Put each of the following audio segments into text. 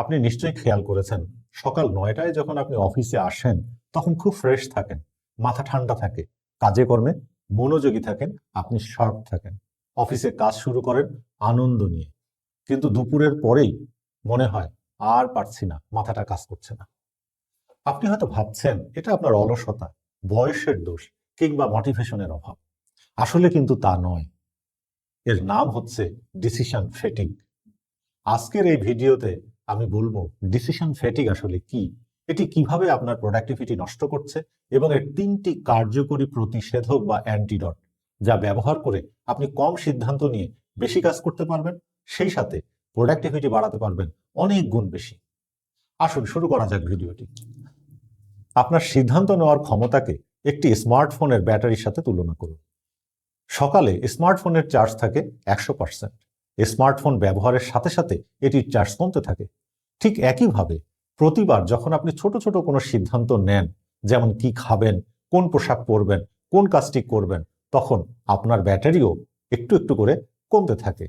আপনি নিশ্চয়ই খেয়াল করেছেন, সকাল নয়টায় যখন আপনি অফিসে আসেন, তখন খুব ফ্রেশ থাকেন, মাথা ঠান্ডা থাকে, কাজে কর্মে মনোযোগী থাকেন, আপনি শার্প থাকেন, অফিসে কাজ শুরু করেন আনন্দ নিয়ে। কিন্তু দুপুরের পরেই মনে হয় আর পারছি না, মাথাটা কাজ করছে না। আপনি হয়তো ভাবছেন, এটা আপনার অলসতা, বয়সের দোষ কিংবা মোটিভেশনের অভাব। আসলে কিন্তু তা নয়। এর নাম হচ্ছে ডিসিশন ফেটিং আজকের এই ভিডিওতে আমি বলব ডিসিশন ফেটিং আসলে কি? এটি কীভাবে আপনার প্রোডাক্টিভিটি নষ্ট করছে এবং এর তিনটি কার্যকরী প্রতিষেধক বা অ্যান্টিডট যা ব্যবহার করে আপনি কম সিদ্ধান্ত নিয়ে বেশি কাজ করতে পারবেন, সেই সাথে প্রোডাক্টিভিটি বাড়াতে পারবেন অনেক গুণ বেশি। আসুন শুরু করা যাক ভিডিওটি। আপনার সিদ্ধান্ত নেওয়ার ক্ষমতাকে একটি স্মার্টফোনের ব্যাটারির সাথে তুলনা করুন। সকালে স্মার্টফোনের চার্জ থাকে একশো পার্সেন্ট স্মার্টফোন ব্যবহারের সাথে সাথে এটির চার্জ কমতে থাকে। ঠিক একইভাবে প্রতিবার যখন আপনি ছোট ছোট কোনো সিদ্ধান্ত নেন, যেমন কি খাবেন, কোন পোশাক পরবেন, কোন কাজটি করবেন, তখন আপনার ব্যাটারিও একটু একটু করে কমতে থাকে।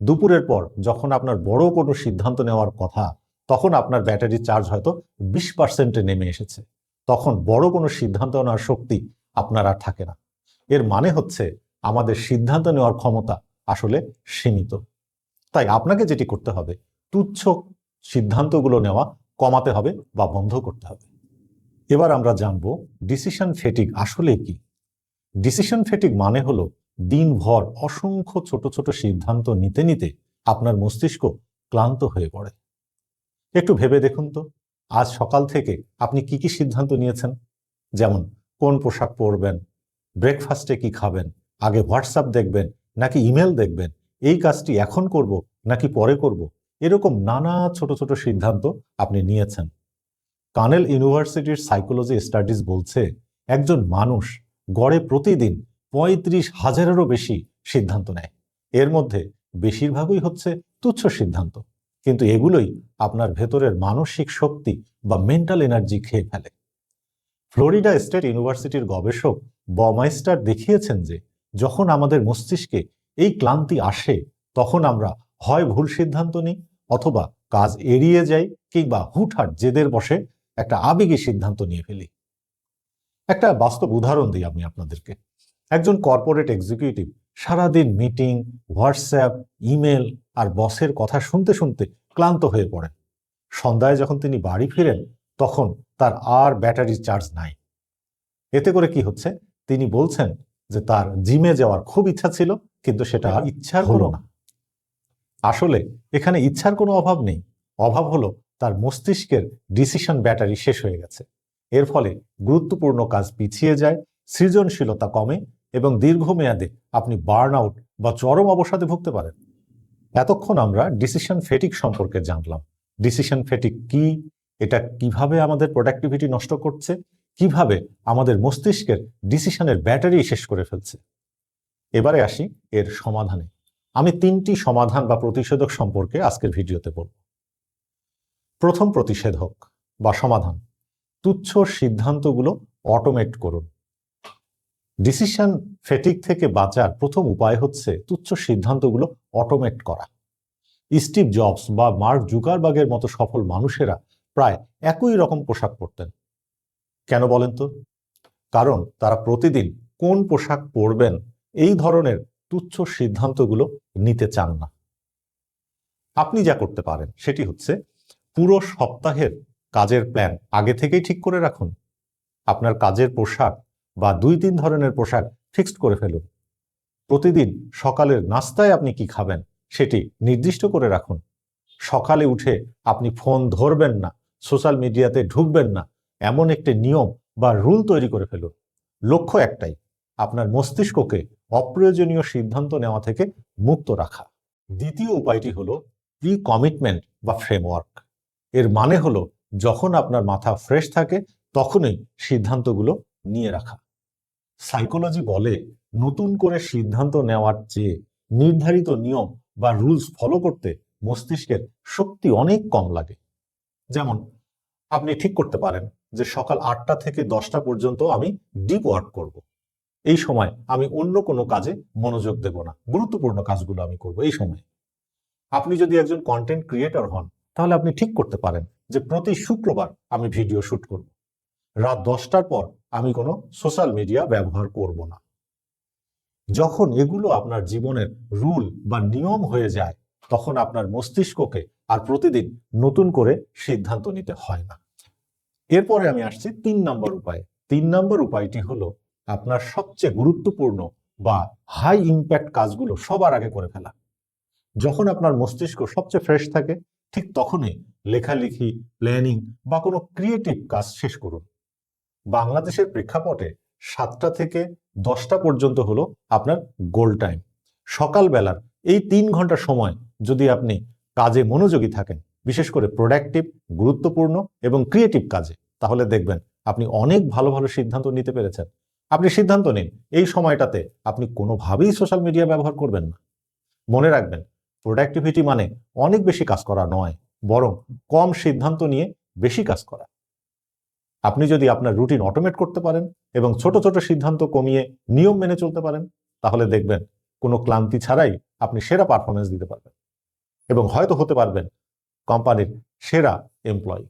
দুপুরের পর যখন আপনার বড় কোনো সিদ্ধান্ত নেওয়ার কথা, তখন আপনার ব্যাটারি চার্জ হয়তো বিশ পার্সেন্টে নেমে এসেছে। তখন বড় কোনো সিদ্ধান্ত নেওয়ার শক্তি আপনার আর থাকে না। এর মানে হচ্ছে আমাদের সিদ্ধান্ত নেওয়ার ক্ষমতা আসলে সীমিত। তাই আপনাকে যেটি করতে হবে, তুচ্ছ সিদ্ধান্তগুলো নেওয়া, কমাতে হবে বা বন্ধ করতে হবে। এবার আমরা জানব ডিসিশন ফেটিক আসলে কি? ডিসিশন ফেটিক মানে হলো দিনভর অসংখ্য ছোট ছোট সিদ্ধান্ত নিতে নিতে আপনার মস্তিষ্ক ক্লান্ত হয়ে পড়ে। একটু ভেবে দেখুন তো, আজ সকাল থেকে আপনি কি কি সিদ্ধান্ত নিয়েছেন? যেমন, কোন পোশাক পরবেন? ব্রেকফাস্টে কি খাবেন? আগে হোয়াটসঅ্যাপ দেখবেন নাকি ইমেল দেখবেন? এই কাজটি এখন করব নাকি পরে করব? এরকম নানা ছোট ছোট সিদ্ধান্ত আপনি নিয়েছেন। কানেল ইউনিভার্সিটির সাইকোলজি স্টাডিজ বলছে, একজন মানুষ গড়ে প্রতিদিন পঁয়ত্রিশ হাজারেরও বেশি সিদ্ধান্ত নেয়। এর মধ্যে বেশিরভাগই হচ্ছে তুচ্ছ সিদ্ধান্ত। কিন্তু এগুলোই আপনার ভেতরের মানসিক শক্তি বা মেন্টাল এনার্জি খেয়ে ফেলে। ফ্লোরিডা স্টেট ইউনিভার্সিটির গবেষক বমাইস্টার দেখিয়েছেন যে, যখন আমাদের মস্তিষ্কে এই ক্লান্তি আসে, তখন আমরা হয় ভুল সিদ্ধান্ত নিই অথবা কাজ এড়িয়ে যাই কিংবা হুটহাট জেদের বসে একটা আবেগী সিদ্ধান্ত নিয়ে ফেলি। একটা বাস্তব উদাহরণ দিই আমি আপনাদেরকে। একজন কর্পোরেট এক্সিকিউটিভ সারাদিন মিটিং হোয়াটসঅ্যাপ ইমেল আর বসের কথা শুনতে শুনতে ক্লান্ত হয়ে পড়েন। সন্ধ্যায় যখন তিনি বাড়ি ফিরেন, তখন তার আর ব্যাটারির চার্জ নাই। এতে করে কি হচ্ছে? তিনি বলছেন যে তার জিমে যাওয়ার খুব ইচ্ছা ছিল কিন্তু সেটা আর ইচ্ছার হলো না। আসলে এখানে ইচ্ছার কোনো অভাব নেই। অভাব হলো তার মস্তিষ্কের ডিসিশন ব্যাটারি শেষ হয়ে গেছে। এর ফলে গুরুত্বপূর্ণ কাজ পিছিয়ে যায় সৃজনশীলতা কমে এবং দীর্ঘমেয়াদে আপনি বার্ন আউট বা চরম অবসাদে ভুগতে পারেন। এতক্ষণ আমরা ডিসিশন ফেটিক সম্পর্কে জানলাম। ডিসিশন ফেটিক কি? এটা কীভাবে আমাদের প্রোডাক্টিভিটি নষ্ট করছে? কীভাবে আমাদের মস্তিষ্কের ডিসিশনের ব্যাটারি শেষ করে ফেলছে? এবারে আসি এর সমাধানে। আমি তিনটি সমাধান বা প্রতিষেধক সম্পর্কে আজকের ভিডিওতে বলব। প্রথম প্রতিষেধক বা সমাধান, তুচ্ছ সিদ্ধান্তগুলো অটোমেট করুন। ডিসিশন ফেটিক থেকে বাঁচার প্রথম উপায় হচ্ছে তুচ্ছ সিদ্ধান্তগুলো অটোমেট করা। স্টিভ জবস বা মার্ক জুকারবাগের মতো সফল মানুষেরা প্রায় একই রকম পোশাক পরতেন। কেন বলেন তো? কারণ তারা প্রতিদিন কোন পোশাক পরবেন এই ধরনের তুচ্ছ সিদ্ধান্তগুলো নিতে চান না। আপনি যা করতে পারেন সেটি হচ্ছে পুরো সপ্তাহের কাজের প্ল্যান আগে থেকেই ঠিক করে রাখুন। আপনার কাজের পোশাক বা দুই তিন ধরনের পোশাক ফিক্সড করে ফেলুন। প্রতিদিন সকালের নাস্তায় আপনি কি খাবেন সেটি নির্দিষ্ট করে রাখুন। সকালে উঠে আপনি ফোন ধরবেন না, সোশ্যাল মিডিয়াতে ঢুকবেন না এমন একটি নিয়ম বা রুল তৈরি করে ফেলুন। লক্ষ্য একটাই, আপনার মস্তিষ্ককে অপ্রয়োজনীয় সিদ্ধান্ত নেওয়া থেকে মুক্ত রাখা। দ্বিতীয় উপায়টি হলো প্রি কমিটমেন্ট বা ফ্রেমওয়ার্ক এর মানে হলো, যখন আপনার মাথা ফ্রেশ থাকে, তখনই সিদ্ধান্তগুলো নিয়ে রাখা। সাইকোলজি বলে, নতুন করে সিদ্ধান্ত নেওয়ার চেয়ে নির্ধারিত নিয়ম বা রুলস ফলো করতে মস্তিষ্কের শক্তি অনেক কম লাগে। যেমন, আপনি ঠিক করতে পারেন যে সকাল আটটা থেকে দশটা পর্যন্ত আমি ডিপ ওয়ার্ক করব। এই সময় আমি অন্য কোনো কাজে মনোযোগ দেব না। গুরুত্বপূর্ণ কাজগুলো আমি করব এই সময়। আপনি যদি একজন কন্টেন্ট ক্রিয়েটর হন, তাহলে আপনি ঠিক করতে পারেন যে প্রতি শুক্রবার আমি ভিডিও শুট করব। রাত দশটার পর আমি কোনো সোশ্যাল মিডিয়া ব্যবহার করব না। যখন এগুলো আপনার জীবনের রুল বা নিয়ম হয়ে যায়, তখন আপনার মস্তিষ্ককে আর প্রতিদিন নতুন করে সিদ্ধান্ত নিতে হয় না। এরপরে আমি আসছি তিন নম্বর উপায়। তিন নম্বর উপায়টি হলো আপনার সবচেয়ে গুরুত্বপূর্ণ বা হাই ইম্প্যাক্ট কাজগুলো সবার আগে করে ফেলা। যখন আপনার মস্তিষ্ক সবচেয়ে ফ্রেশ থাকে, ঠিক তখনই লেখালেখি প্ল্যানিং বা কোনো ক্রিয়েটিভ কাজ শেষ করুন। বাংলাদেশের প্রেক্ষাপটে সাতটা থেকে দশটা পর্যন্ত হলো আপনার গোল টাইম সকালবেলার এই তিন ঘণ্টা সময় যদি আপনি কাজে মনোযোগী থাকেন বিশেষ করে প্রোডাক্টিভ গুরুত্বপূর্ণ এবং ক্রিয়েটিভ কাজে। তাহলে দেখবেন, আপনি অনেক ভালো ভালো সিদ্ধান্ত নিতে পেরেছেন। আপনি সিদ্ধান্ত নিন, এই সময়টাতে আপনি কোনোভাবেই সোশ্যাল মিডিয়া ব্যবহার করবেন না। মনে রাখবেন প্রোডাক্টিভিটি মানে অনেক বেশি কাজ করা নয়, বরং কম সিদ্ধান্ত নিয়ে বেশি কাজ করা। আপনি যদি আপনার রুটিন অটোমেট করতে পারেন এবং ছোট ছোট সিদ্ধান্ত কমিয়ে নিয়ম মেনে চলতে পারেন, তাহলে দেখবেন, কোনো ক্লান্তি ছাড়াই আপনি সেরা পারফরমেন্স দিতে পারবেন। এবং হয়তো হতে পারবেন কোম্পানির সেরা এমপ্লয়ি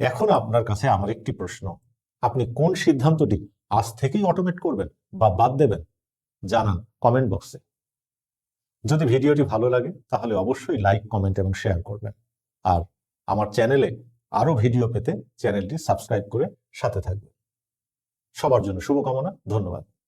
এখন আপনার কাছে আমার একটি প্রশ্ন। আপনি কোন সিদ্ধান্তটি আজ থেকেই অটোমেট করবেন বা বাদ দেবেন? জানান কমেন্ট বক্সে যদি ভিডিওটি ভালো লাগে, তাহলে অবশ্যই লাইক কমেন্ট এবং শেয়ার করবেন। আর আমার চ্যানেলে আরও ভিডিও পেতে চ্যানেলটি সাবস্ক্রাইব করে সাথে থাকবেন। সবার জন্য শুভকামনা, ধন্যবাদ।